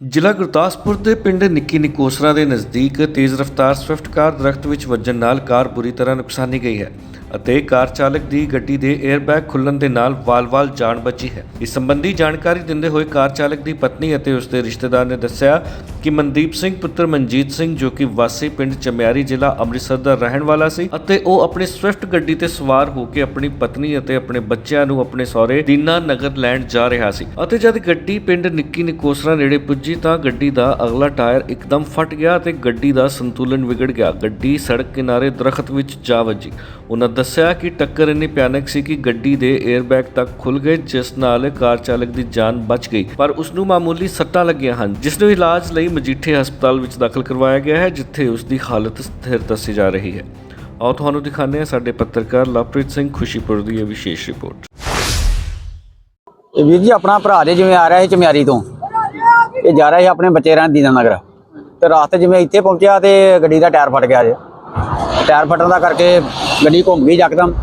ਜ਼ਿਲ੍ਹਾ ਗੁਰਦਾਸਪੁਰ ਦੇ ਪਿੰਡ ਨਿੱਕੀ ਨਿਕੋਸਰਾ ਦੇ ਨਜ਼ਦੀਕ ਤੇਜ਼ ਰਫ਼ਤਾਰ ਸਵਿਫਟ ਕਾਰ ਦਰਖਤ ਵਿੱਚ ਵੱਜਣ ਨਾਲ ਕਾਰ ਬੁਰੀ ਤਰ੍ਹਾਂ ਨੁਕਸਾਨੀ ਗਈ ਹੈ ਅਤੇ ਕਾਰ ਚਾਲਕ ਦੀ ਗੱਡੀ ਦੇ 에ਅਰਬੈਗ ਖੁੱਲਣ ਦੇ ਨਾਲ ਵਾਲ-ਵਾਲ ਜਾਨ ਬਚੀ ਹੈ। ਇਸ ਸੰਬੰਧੀ ਜਾਣਕਾਰੀ ਦਿੰਦੇ ਹੋਏ ਕਾਰ ਚਾਲਕ ਦੀ ਪਤਨੀ ਅਤੇ ਉਸ ਦੇ ਰਿਸ਼ਤੇਦਾਰ ਨੇ ਦੱਸਿਆ ਕਿ ਮਨਦੀਪ ਸਿੰਘ, ਪੁੱਤਰ ਮਨਜੀਤ ਸਿੰਘ, ਜੋ ਕਿ ਵਾਸੀ ਪਿੰਡ ਚਮਿਆਰੀ ਜ਼ਿਲ੍ਹਾ ਅੰਮ੍ਰਿਤਸਰ ਦਾ ਰਹਿਣ ਵਾਲਾ ਸੀ ਅਤੇ ਉਹ ਆਪਣੀ ਸਵਿਫਟ ਗੱਡੀ ਤੇ ਸਵਾਰ ਹੋ ਕੇ ਆਪਣੀ ਪਤਨੀ ਅਤੇ ਆਪਣੇ ਬੱਚਿਆਂ ਨੂੰ ਆਪਣੇ ਸਹੁਰੇ ਦੀਨਾ ਨਗਰ ਲੈਣ ਜਾ ਰਿਹਾ ਸੀ। ਅਤੇ ਜਦ ਗੱਡੀ ਪਿੰਡ ਨਿੱਕੀ ਨਿਕੋਸਰਾ ਨੇੜੇ ਪੁੱਜੀ ਤਾਂ ਗੱਡੀ ਦਾ ਅਗਲਾ ਟਾਇਰ ਇੱਕਦਮ ਫਟ ਗਿਆ ਅਤੇ ਗੱਡੀ ਦਾ ਸੰਤੁਲਨ ਵਿਗੜ ਗਿਆ। ਗੱਡੀ ਸੜਕ ਕਿਨਾਰੇ ਦਰਖਤ ਵਿੱਚ ਜਾ ਵੱਜੀ। ਉਹਨਾਂ ਦੱਸਿਆ ਕਿ ਟੱਕਰ ਇੰਨੀ ਭਿਆਨਕ ਸੀ ਕਿ ਗੱਡੀ ਦੇ 에ਅਰਬੈਗ ਤੱਕ ਖੁੱਲ ਗਏ, ਜਿਸ ਨਾਲ ਕਾਰ ਚਾਲਕ ਦੀ ਜਾਨ ਬਚ ਗਈ। ਪਰ ਉਸ ਨੂੰ ਮਾਮੂਲੀ ਸੱਟਾਂ ਲੱਗੀਆਂ ਹਨ, ਜਿਸ ਨੂੰ ਇਲਾਜ ਲਈ ਮਜੀਠੇ ਹਸਪਤਾਲ ਵਿੱਚ ਦਾਖਲ ਕਰਵਾਇਆ ਗਿਆ ਹੈ, ਜਿੱਥੇ ਉਸ ਦੀ ਹਾਲਤ ਸਥਿਰ ਦੱਸੀ ਜਾ ਰਹੀ ਹੈ। ਆਓ ਤੁਹਾਨੂੰ ਦਿਖਾਉਂਦੇ ਹਾਂ ਸਾਡੇ ਪੱਤਰਕਾਰ ਲਵਪ੍ਰੀਤ ਸਿੰਘ ਖੁਸ਼ੀਪੁਰ ਦੀ ਇਹ ਵਿਸ਼ੇਸ਼ ਰਿਪੋਰਟ। ਇਹ ਵੀਰ ਜੀ, ਆਪਣਾ ਭਰਾ ਜੇ ਜਿਵੇਂ ਆ ਰਿਹਾ ਸੀ ਚਮਿਆਰੀ ਤੋਂ, ਇਹ ਜਾ ਰਿਹਾ ਸੀ ਆਪਣੇ ਬੱਚੇ ਰਹਿਣ ਦੀਨਾ ਨਗਰ। ਤੇ ਰਾਸਤੇ ਜਿਵੇਂ ਇੱਥੇ ਪਹੁੰਚਿਆ ਤੇ ਗੱਡੀ ਦਾ ਟਾਇਰ ਫਟ ਗਿਆ ਜੇ। ਟਾਇਰ ਫਟਣ ਦਾ ਕਰਕੇ ਗੱਡੀ ਘੁੰਮ ਗਈ ਯਕਦਮ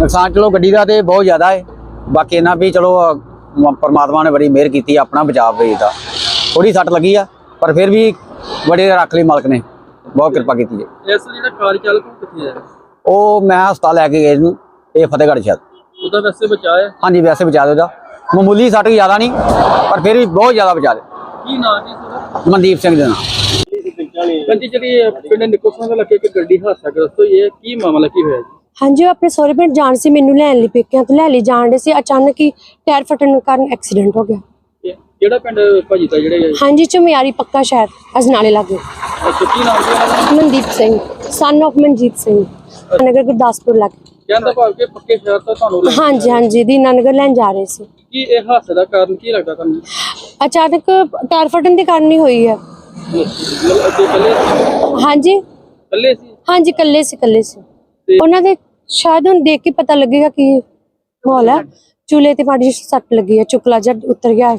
ਨੁਕਸਾਨ ਚਲੋ ਗੱਡੀ ਦਾ ਤੇ ਬਹੁਤ ਜ਼ਿਆਦਾ ਹੈ ਬਾਕੀ ਇਹਨਾਂ ਵੀ ਚਲੋ ਪਰਮਾਤਮਾ ਨੇ ਬੜੀ ਮਿਹਰ ਕੀਤੀ ਆਪਣਾ ਬਚਾਅ ਵੇਚਦਾ ਦਾ ਥੋੜੀ ਸੱਟ ਲੱਗੀ ਆ। ਪਰ ਫਿਰ ਵੀ ਬੜੇ ਰੱਖ ਲਈ ਮਾਲਕ ਨੇ। ਬਹੁਤ ਕਿਰਪਾ ਕੀਤੀ ਜੀ ਇਸ ਜਿਹੜਾ ਕਾਰ ਚਾਲਕ ਉਹ ਕਿੱਥੇ ਹੈ ਉਹ ਮੈਂ ਹਸਪਤਾਲ ਲੈ ਕੇ ਗਏ ਨੂੰ ਇਹ ਫਤਿਹਗੜ੍ਹ ਸ਼ਾਇਦ ਉਹਦਾ ਵੈਸੇ ਬਚਾਇਆ ਹਾਂਜੀ ਵੈਸੇ ਬਚਾ ਦਿਓ ਦਾ ਮਾਮੂਲੀ ਸੱਟ ਜ਼ਿਆਦਾ ਨਹੀਂ ਪਰ ਫਿਰ ਵੀ ਬਹੁਤ ਜ਼ਿਆਦਾ ਬਚਾ ਦੇ। ਕੀ ਨਾਂ ਜੀ ਉਹਦਾ ਮਨਦੀਪ ਸਿੰਘ ਦੇ ਕੰਜੀ ਜਿਹੜੀ ਪਿੰਡ ਨਿਕੋਸਾਂ ਦਾ ਲੱਗੇ ਇੱਕ ਗੱਡੀ ਹਾਦਸਾ ਗ੍ਰਸਤ ਹੋਈ ਹੈ ਕੀ ਮਾਮਲਾ ਕੀ ਹੋਇਆ ਜੀ? ਹਾਂਜੀ ਉਹ ਆਪਣੇ ਸਹੁਰੇ ਪਿੰਡ ਜਾਣ ਸੀ ਮੈਨੂੰ ਲੈਣ ਲਈ ਪੇਕਿਆਂ ਤੋਂ ਲੈ ਲਈ ਜਾਣ ਦੇ ਸੀ। ਅਚਾਨਕ ਹੀ ਟਾਇਰ ਫਟਣ ਕਾਰਨ ਐਕਸੀਡੈਂਟ ਹੋ ਗਿਆ। ਕਿਹੜਾ ਪਿੰਡ ਭਾਜੀ ਦਾ ਜਿਹੜੇ ਹਾਂਜੀ ਚੁਮਿਆਰੀ ਪੱਕਾ ਸ਼ਹਿਰ ਅਜਨਾਲੇ ਲਾਗੇ। ਕੀ ਨਾਮ ਸੀ ਉਹਨਾਂ ਦਾ? ਮਨਦੀਪ ਸਿੰਘ ਸਨ of ਮਨਜੀਤ ਸਿੰਘ। ਨਗਰ ਗੁਰਦਾਸਪੁਰ ਲਾਗੇ। ਕਹਿੰਦਾ ਭਾਵ ਕਿ ਪੱਕੇ ਸ਼ਹਿਰ ਤੋਂ ਤੁਹਾਨੂੰ ਲੈ- ਹਾਂਜੀ ਹਾਂਜੀ ਦੀਨਾ ਨਗਰ ਲੈਣ ਜਾ ਰਹੇ ਸੀ। ਕੀ ਇਹ ਹਾਦਸੇ ਦਾ ਕਾਰਨ ਕੀ ਲੱਗਦਾ ਤੁਹਾਨੂੰ? ਅਚਾਨਕ ਟਾਇਰ ਫਟਣ ਦੇ ਕਾਰਨ ਹੀ ਹੋਈ ਹੈ। ਮਤਲਬ ਅੱਗੇ ਕੱਲੇ ਹਾਂਜੀ। ਕੱਲੇ ਸੀ? ਹਾਂਜੀ ਕੱਲੇ ਸੀ ਕੱਲੇ ਸੀ। ਤੇ- ਉਹਨਾਂ ਦੇ ਸ਼ਾਇਦ ਹੁਣ ਦੇਖ ਕੇ ਪਤਾ ਲੱਗੇਗਾ ਕਿ ਮਾਹੌਲ ਹੈ। ਚੂਲੇ ਤੇ ਮਾੜੀ ਜਿਹੀ ਸੱਟ ਲੱਗੀ ਹੈ ਚੁਕਲਾ ਜਿਹਾ ਉਤਰ ਗਿਆ ਹੈ।